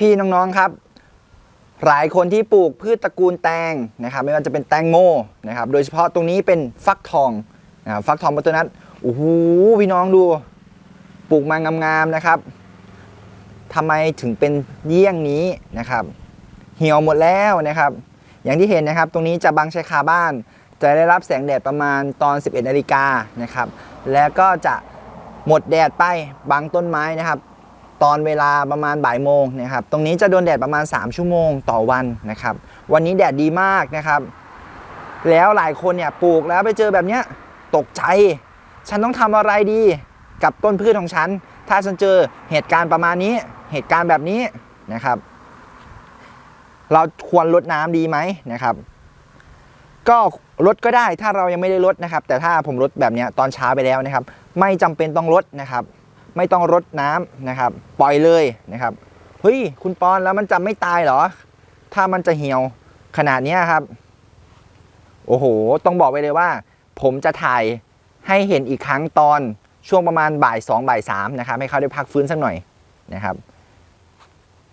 พี่ๆน้องๆครับ หลายคนที่ปลูกพืชตระกูลแตงนะครับ ไม่ว่าจะเป็นแตงโมนะครับ โดยเฉพาะตรงนี้เป็นฟักทองนะครับฟักทองบัตเตอร์นัทโอ้โหพี่น้องดูปลูกมางามๆนะครับทำไมถึงเป็นเยี่ยงนี้นะครับ เหี่ยวหมดแล้วนะครับ อย่างที่เห็นนะครับ ตรงนี้จะบังชายคาบ้าน จะได้รับแสงแดดประมาณตอน 11นาฬิกานะครับ แล้วก็จะหมดแดดไปบางต้นไม้นะครับ ตอนเวลาประมาณบ่ายโมงนะครับ ตรงนี้จะโดนแดดประมาณ 3 ชั่วโมงต่อวันนะครับ วันนี้แดดดีมากนะครับ แล้วหลายคนเนี่ยปลูกแล้วไปเจอแบบเนี้ยตกใจ ฉันต้องทำอะไรดีกับต้นพืชของฉัน ถ้าฉันเจอเหตุการณ์ประมาณนี้ เหตุการณ์แบบนี้นะครับ เราควรลดน้ำดีไหมนะครับ ก็ลดก็ได้ถ้าเรายังไม่ได้ลดนะครับ แต่ถ้าผมลดแบบนี้ตอนเช้าไปแล้วนะครับ ไม่จำเป็นต้องลดนะครับ ไม่ต้องรดน้ำนะครับ ปล่อยเลยนะครับเฮ้ยคุณปอนแล้วมันจะไม่ตายเหรอ ถ้ามันจะเหี่ยวขนาดนี้ครับ โอ้โห ต้องบอกไว้เลยว่า ผมจะถ่ายให้เห็นอีกครั้งตอนช่วงประมาณบ่าย2บ่าย3นะครับ ให้เขาได้พักฟื้นสักหน่อยนะครับ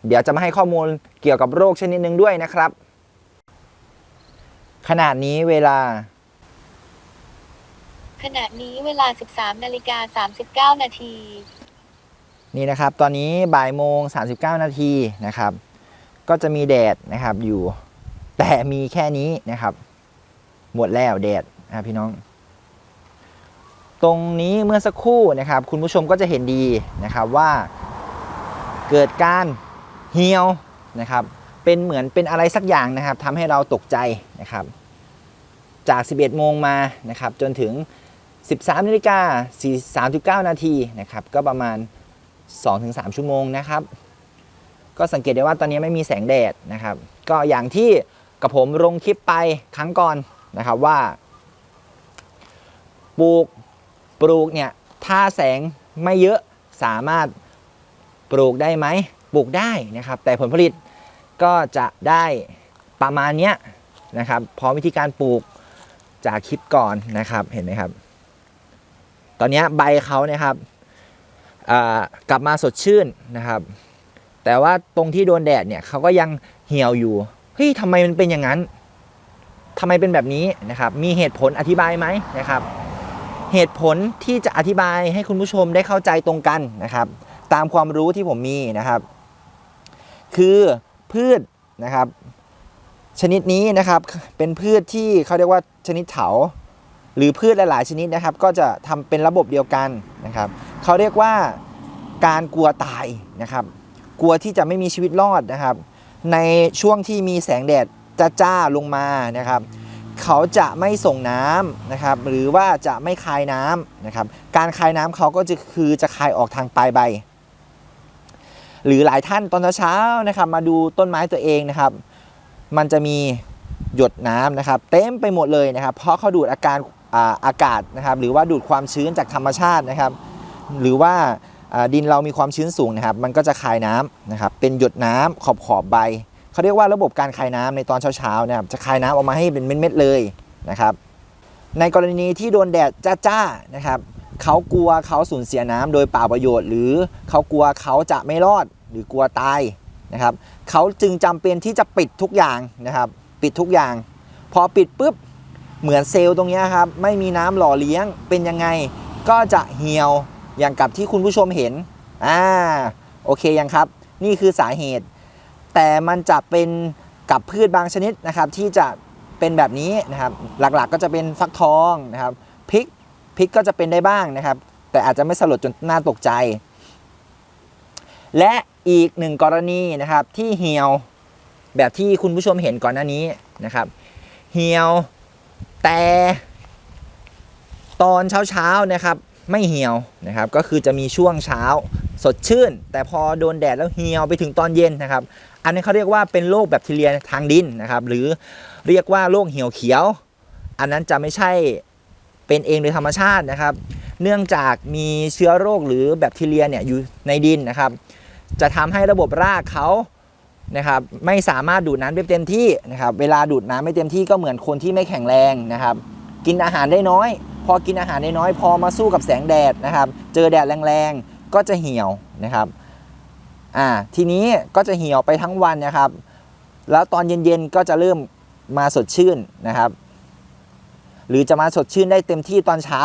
เดี๋ยวจะมาให้ข้อมูลเกี่ยวกับโรคชนิดหนึ่งด้วยนะครับ ขนาดนี้เวลา ขณะนี้เวลา 13นาฬิกา39 นาที นี่นะครับ ตอนนี้บ่ายโมง 39 นาทีนะครับ ก็จะมีแดดนะครับอยู่ แต่มีแค่นี้นะครับ หมดแล้วแดดนะพี่น้อง ตรงนี้เมื่อสักครู่นะครับ คุณผู้ชมก็จะเห็นดีนะครับว่า เกิดการเหี่ยวนะครับ เป็นเหมือนเป็นอะไรสักอย่างนะครับทำให้เราตกใจนะครับ จาก 11 โมงมานะครับ จนถึง 13นาฬิกา39 นาทีนะครับ ก็ประมาณ 2-3 ชั่วโมงนะครับ ก็สังเกตได้ว่าตอนนี้ไม่มีแสงแดดนะครับ ก็อย่างที่กับผมลงคลิปไปครั้งก่อนนะครับว่า ปลูกปลูกเนี่ย ถ้าแสงไม่เยอะสามารถปลูกได้ไหมปลูกได้นะครับ แต่ผลผลิตก็จะได้ประมาณเนี้ยนะครับพร้อมวิธีการปลูกจากคลิปก่อนนะครับเห็นไหมครับ ตอนนี้ใบเขาเนี่ยครับกลับมาสดชื่นนะครับ แต่ว่าตรงที่โดนแดดเนี่ยเขาก็ยังเหี่ยวอยู่เฮ้ยทำไมมันเป็นอย่างนั้นทำไมเป็นแบบนี้นะครับ มีเหตุผลอธิบายไหมนะครับ เหตุผลที่จะอธิบายให้คุณผู้ชมได้เข้าใจตรงกันนะครับ ตามความรู้ที่ผมมีนะครับ คือพืชนะครับ ชนิดนี้นะครับเป็นพืชที่เขาเรียกว่าชนิดเถา หรือพืชหลาย ๆ ชนิดนะครับ ก็จะทำเป็นระบบเดียวกันนะครับเขาเรียกว่าการกลัวตายนะครับ กลัวที่จะไม่มีชีวิตรอดนะครับ ในช่วงที่มีแสงแดดจ้าจ้าๆลงมานะครับ เขาจะไม่ส่งน้ำนะครับ หรือว่าจะไม่คายน้ำนะครับ การคายน้ำเขาก็จะคือจะคายออกทางปลายใบ หรือหลายท่านตอนเช้าๆนะครับ มาดูต้นไม้ตัวเองนะครับ มันจะมีหยดน้ำนะครับ เต็มไปหมดเลยนะครับ เพราะเขาดูดอาการอากาศนะครับหรือว่าดูดความชื้นจากธรรมชาตินะครับ หรือว่าดินเรามีความชื้นสูงนะครับ มันก็จะคายน้ำนะครับเป็นหยดน้ำขอบขอบใบเขาเรียกว่าระบบการคายน้ำในตอนเช้าๆนะครับจะคายน้ำออกมาให้เป็นเม็ดๆเลยนะครับ ในกรณีที่โดนแดดจ้าๆนะครับเขากลัวเขาสูญเสียน้ำโดยเปล่าประโยชน์ หรือเขากลัวเขาจะไม่รอดหรือกลัวตายนะครับเขาจึงจำเป็นที่จะปิดทุกอย่างนะครับ ปิดทุกอย่าง พอปิดปุ๊บ เหมือนเซลล์ตรงนี้ครับไม่มีน้ำหล่อเลี้ยงเป็นยังไง ก็จะเหี่ยวอย่างกับที่คุณผู้ชมเห็นอ่าโอเคยังครับ นี่คือสาเหตุ แต่มันจะเป็นกับพืชบางชนิดนะครับ ที่จะเป็นแบบนี้นะครับ หลักๆก็จะเป็นฟักทองนะครับพริกพริกก็จะเป็นได้บ้างนะครับ แต่อาจจะไม่สลดจนน่าตกใจ และอีกหนึ่งกรณีนะครับที่เหี่ยวแบบที่คุณผู้ชมเห็นก่อนหน้านี้นะครับ เหี่ยว แต่ตอนเช้าๆนะครับไม่เหี่ยวนะครับก็คือจะมีช่วงเช้าสดชื่น แต่พอโดนแดดแล้วเหี่ยวไปถึงตอนเย็นนะครับ อันนี้เขาเรียกว่าเป็นโรคแบคทีเรียทางดินนะครับ หรือเรียกว่าโรคเหี่ยวเขียว อันนั้นจะไม่ใช่เป็นเองโดยธรรมชาตินะครับ เนื่องจากมีเชื้อโรคหรือแบคทีเรียเนี่ยอยู่ในดินนะครับ จะทำให้ระบบรากเขา นะครับไม่สามารถดูดน้ำได้เต็มที่นะครับเวลาดูดน้ำไม่เต็มที่ก็เหมือนคนที่ไม่แข็งแรงนะครับกินอาหารได้น้อย พอกินอาหารได้น้อย พอมาสู้กับแสงแดดนะครับเจอแดดแรงๆก็จะเหี่ยวนะครับอ่าทีนี้ก็จะเหี่ยวไปทั้งวันนะครับ แล้วตอนเย็นๆก็จะเริ่มมาสดชื่นนะครับ หรือจะมาสดชื่นได้เต็มที่ตอนเช้า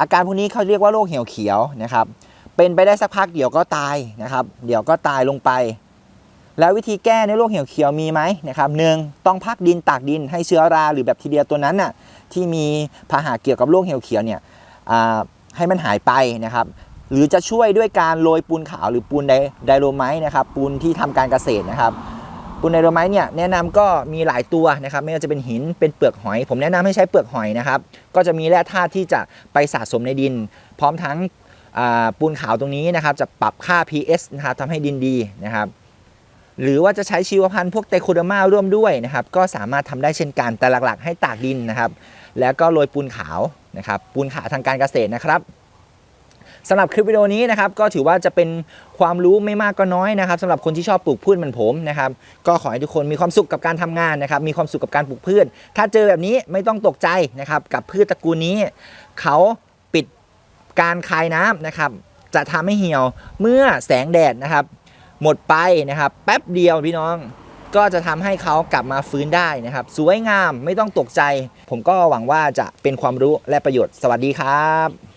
อาการพวกนี้เขาเรียกว่าโรคเหี่ยวเขียวนะครับเป็นไปได้สักพักเดี๋ยวก็ตายนะครับ เดี๋ยวก็ตายลงไป แล้ววิธีแก้ในโรคเหี่ยวเขียวมีไหมนะครับหนึ่งต้องพักดินตากดินให้เชื้อราหรือแบคทีเรียตัวนั้นน่ะที่มีพาหะเกี่ยวกับโรคเหี่ยวเขียวเนี่ยให้มันหายไปนะครับหรือจะช่วยด้วยการโรยปูนขาวหรือปูนไดไดโลไมต์นะครับปูนที่ทำการเกษตรนะครับปูนไดโลไมต์เนี่ยแนะนำก็มีหลายตัวนะครับไม่ว่าจะเป็นหินเป็นเปลือกหอย ผมแนะนำให้ใช้เปลือกหอยนะครับก็จะมีแร่ธาตุที่จะไปสะสมในดิน พร้อมทั้งปูนขาวตรงนี้นะครับจะปรับค่า pH นะครับทำให้ดินดีนะครับ หรือว่าจะใช้ชีวพันธุ์พวกไตโคเดามาร่วมด้วยนะครับ ก็สามารถทำได้เช่นกันแต่หลักๆ ให้ตากดินนะครับ แล้วก็โรยปูนขาวนะครับ ปูนขาวทางการเกษตรนะครับสำหรับคลิปวิดีโอนี้นะครับก็ถือว่าจะเป็นความรู้ไม่มากก็น้อยนะครับสำหรับคนที่ชอบปลูกพืชเหมือนผมนะครับก็ขอให้ทุกคนมีความสุขกับการทำงานนะครับมีความสุขกับการปลูกพืช ถ้าเจอแบบนี้ไม่ต้องตกใจนะครับกับพืชตระกูลนี้ เขาปิดการคายน้ำนะครับจะทำให้เหี่ยวเมื่อแสงแดดนะครับ หมดไปนะครับ แป๊บเดียวพี่น้องก็จะทำให้เขากลับมาฟื้นได้นะครับ สวยงามไม่ต้องตกใจ ผมก็หวังว่าจะเป็นความรู้และประโยชน์สวัสดีครับ